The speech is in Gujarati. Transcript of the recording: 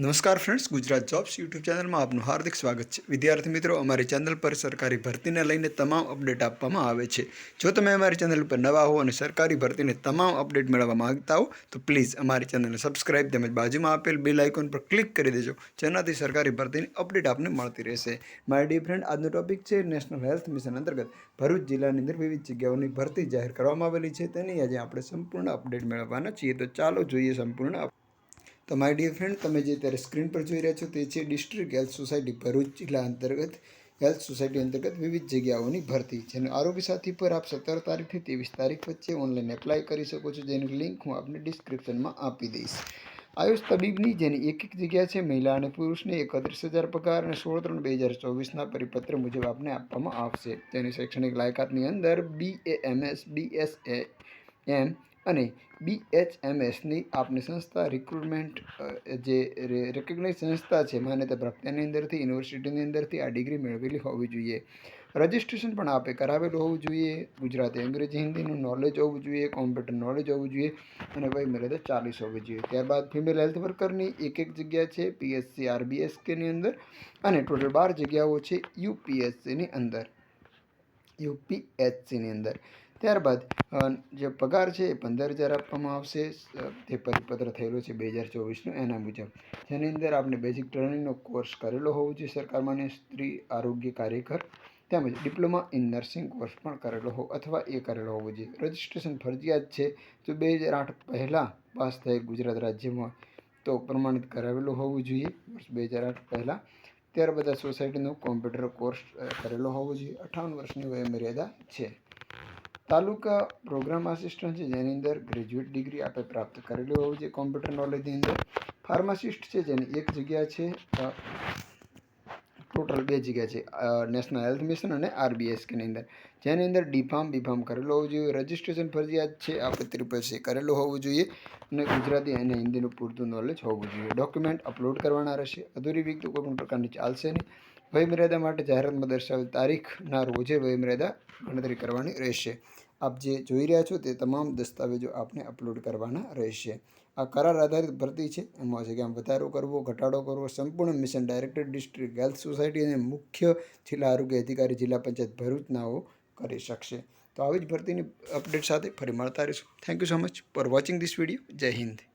નમસ્કાર ફ્રેન્ડ્સ ગુજરાત જોબ્સ યુટ્યુબ ચેનલમાં આપનું હાર્દિક સ્વાગત છે. વિદ્યાર્થી મિત્રો, અમારી ચેનલ પર સરકારી ભરતીને લઈને તમામ અપડેટ આપવામાં આવે છે. જો તમે અમારી ચેનલ પર નવા હો અને સરકારી ભરતીને તમામ અપડેટ મેળવવા માગતા હો, તો પ્લીઝ અમારી ચેનલને સબસ્ક્રાઇબ તેમજ બાજુમાં આપેલ બેલ આઇકોન પર ક્લિક કરી દેજો, જેનાથી સરકારી ભરતીની અપડેટ આપને મળતી રહેશે. મારી ડી ફ્રેન્ડ આજનો ટોપિક છે નેશનલ હેલ્થ મિશન અંતર્ગત ભરૂચ જિલ્લાની અંદર વિવિધ જગ્યાઓની ભરતી જાહેર કરવામાં આવેલી છે. તેની આજે આપણે સંપૂર્ણ અપડેટ મેળવવાના છીએ. તો ચાલો જોઈએ સંપૂર્ણ તો માય ડિયર ફ્રેન્ડ, તમે જે અત્યારે સ્ક્રીન પર જોઈ રહ્યા છો તે છે ડિસ્ટ્રિક્ટ હેલ્થ સોસાયટી ભરૂચ જિલ્લા અંતર્ગત. હેલ્થ સોસાયટી અંતર્ગત વિવિધ જગ્યાઓની ભરતી જેને આરોગ્ય સાથી પર આપ સત્તર તારીખથી ત્રેવીસ તારીખ વચ્ચે ઓનલાઈન એપ્લાય કરી શકો છો, જેની લિંક હું આપને ડિસ્ક્રિપ્શનમાં આપી દઈશ. આયુષ તબીબની જેની એક એક જગ્યા છે, મહિલા અને પુરુષને એકત્રીસ હજાર પગાર અને સોળ ત્રણ બે હજાર ચોવીસના પરિપત્ર મુજબ આપને આપવામાં આવશે. તેની શૈક્ષણિક લાયકાતની અંદર બી એ એમ એસ બી એસ એ એમ અને બી એચ એમ એસની આપની સંસ્થા રિક્રુટમેન્ટ જે રેકગ્નાઇઝ સંસ્થા છે, માન્યતા પ્રાપ્ત તેની અંદરથી યુનિવર્સિટીની અંદરથી આ ડિગ્રી મેળવેલી હોવી જોઈએ. રજિસ્ટ્રેશન પણ આપે, કરાવેલું હોવું જોઈએ, ગુજરાતી, અંગ્રેજી, હિન્દીનું નોલેજ હોવું જોઈએ કોમ્પ્યુટર નોલેજ હોવું જોઈએ અને વય મર્યાદા ચાલીસ હોવી જોઈએ. ત્યારબાદ ફિમેલ હેલ્થ વર્કરની એક એક જગ્યા છે પીએસસી આરબીએસકેની અંદર અને ટોટલ બાર જગ્યાઓ છે યુપીએસસીની અંદર. યુપીએચસીની અંદર. ત્યારબાદ જે પગાર છે એ પંદર હજાર આપવામાં આવશે. તે પરિપત્ર થયેલો છે બે હજાર ચોવીસનું એના મુજબ. જેની અંદર આપણે બેઝિક ટ્રેનિંગનો કોર્સ કરેલો હોવો જોઈએ સરકાર માન્ય સ્ત્રી આરોગ્ય કાર્યકર તેમજ ડિપ્લોમા ઇન નર્સિંગ કોર્સ પણ કરેલો હો, અથવા એ કરેલો હોવો જોઈએ. રજિસ્ટ્રેશન ફરજિયાત છે. જો બે હજાર આઠ પહેલાં પાસ થયેલ ગુજરાત રાજ્યમાં તો પ્રમાણિત કરાવેલું હોવું જોઈએ. વર્ષ બે હજાર આઠ પહેલાં ત્યારબાદ આ સોસાયટીનો કોમ્પ્યુટર કોર્સ કરેલો હોવો જોઈએ. અઠાવન વર્ષની વય મર્યાદા છે. તાલુકા પ્રોગ્રામ આસિસ્ટન્ટ છે, જેની અંદર ગ્રેજ્યુએટ ડિગ્રી આપણે પ્રાપ્ત કરેલી હોવી જોઈએ કોમ્પ્યુટર નોલેજની અંદર. ફાર્માસિસ્ટ છે, જેની એક જગ્યા છે ટોટલ બે જગ્યા છે નેશનલ હેલ્થ મિશન અને આરબીએસકેની અંદર. જેની અંદર ડીફામ બીફામ કરેલો હોવું જોઈએ રજિસ્ટ્રેશન ફરજિયાત છે, આપણે ત્રિપલ સી કરેલું હોવું જોઈએ અને ગુજરાતી અને હિન્દીનું પૂરતું નોલેજ હોવું જોઈએ. ડોક્યુમેન્ટ અપલોડ કરવાના રહેશે. અધૂરી વિગતો કોઈ પણ પ્રકારની ચાલશે નહીં. વયમર્યાદા માટે જાહેરાતમાં દર્શાવેલ તારીખના રોજે વયમર્યાદા ગણતરી કરવાની રહેશે. આપ જે જોઈ રહ્યા છો તે તમામ દસ્તાવેજો આપને અપલોડ કરવાના રહેશે. આ કરાર આધારિત ભરતી છે. એમાં છે કે આમ વધારો કરવો, ઘટાડો કરવો, સંપૂર્ણ mission director district health society અને મુખ્ય જિલ્લા આરોગ્ય અધિકારી જિલ્લા પંચાયત ભરૂચનાઓ કરી શકશે. તો આવી જ ભરતીની અપડેટ સાથે ફરી મળતા રહીશું. Thank you so much for watching this video જય હિન્દ.